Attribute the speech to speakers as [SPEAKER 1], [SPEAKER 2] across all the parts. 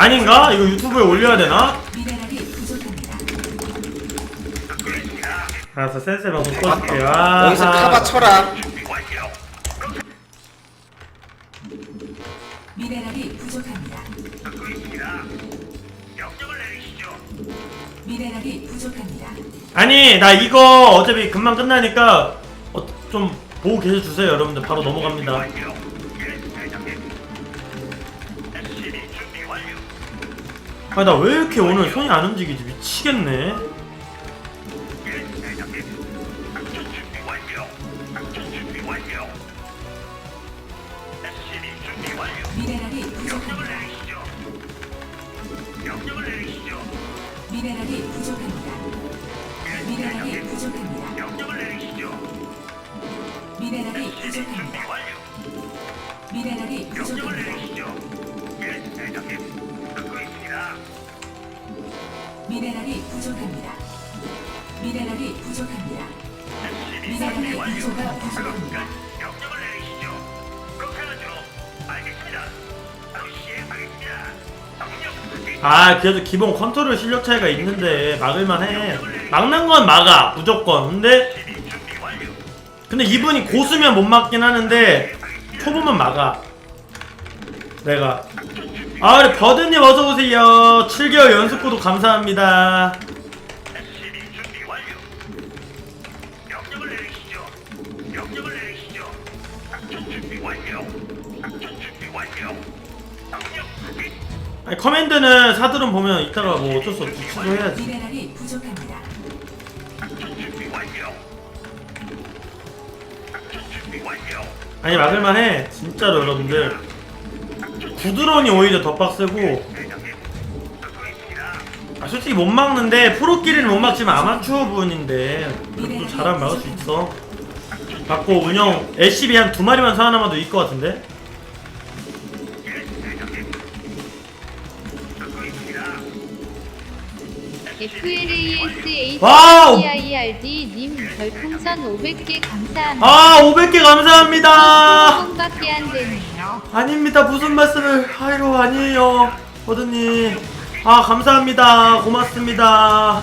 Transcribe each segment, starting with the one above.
[SPEAKER 1] 아닌가? 이거 유튜브에 올려야 되나? 알았어 센세 방송 꺼줄게요 아, 여기서 카바 쳐라.
[SPEAKER 2] 미네랄이 부족합니다. 미네랄이 부족합니다.
[SPEAKER 1] 아니 나 이거 어차피 금방 끝나니까 어, 좀 보고 계셔 주세요 여러분들 바로 넘어갑니다 아나왜 이렇게 오늘 손이 안 움직이지 미치겠네. 미네랄이 부족합니다. 미네랄이 부족합니다. 미네랄이 부족합니다. 미네랄이 부족합니다. 미네랄이 부족합니다.
[SPEAKER 3] 미네랄이 부족가 부족합니다.
[SPEAKER 1] 아 그래도 기본 컨트롤 실력 차이가 있는데 막을만해. 막는 건 막아 무조건. 근데 근데 이분이 고수면 못 막긴 하는데 초보면 막아. 내가 아 우리 버드님 어서오세요. 7개월 연속 구독 감사합니다. 아니 커맨드는 사들은 보면 이따가 뭐 어쩔 수 없이 취소해야지. 미네랄이 부족합니다. 아니 막을만해. 진짜로 여러분들 구드론이 오히려 더 빡세고 아, 솔직히 못 막는데 프로끼리는 못 막지만 아마추어 분인데 그래도 잘하면 막을 수 있어 받고 운영 LCB 한 두 마리만 살아남아도 이길 것 같은데
[SPEAKER 4] 와우! FLASHACIRD님 별풍선 500개 감사합니다.
[SPEAKER 1] 아 500개 감사합니다.
[SPEAKER 4] 밖에 안 되네요.
[SPEAKER 1] 아닙니다. 무슨 말씀을 아이고 아니에요 버드님. 아 감사합니다. 고맙습니다.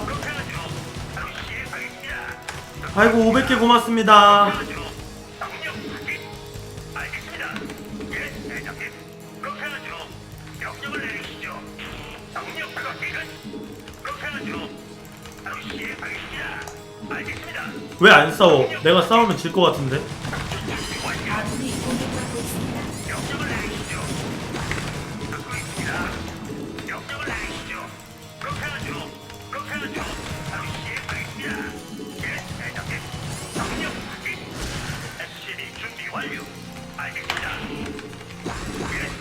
[SPEAKER 1] 아이고 500개 고맙습니다 왜 안 싸워? 내가 싸우면 질 것 같은데.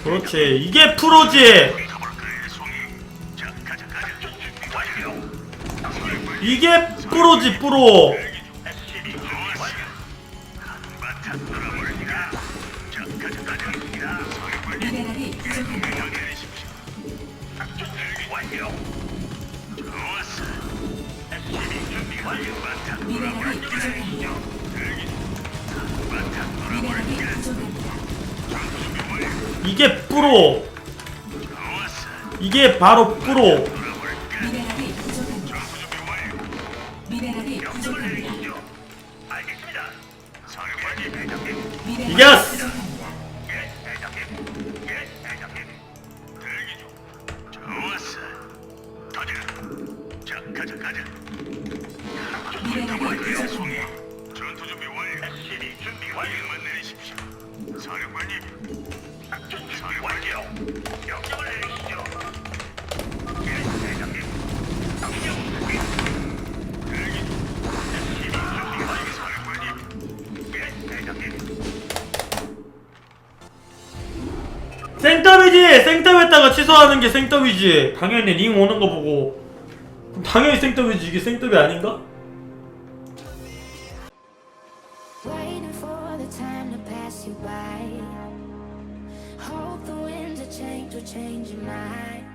[SPEAKER 1] 그렇지. 이게 프로지 이게 프로지 프로. 이게 프로 이게 바로 프로 시오. 사령관님. 작전 준비 완료. 명령을 내리시 생답이지! 생답했다가 취소하는 게 생답이지! 당연히 링 오는 거 보고. 그럼 당연히 생답이지. 이게 생답이 아닌가?
[SPEAKER 3] Waiting for the time to pass you by. Hope the winds of change will change your mind.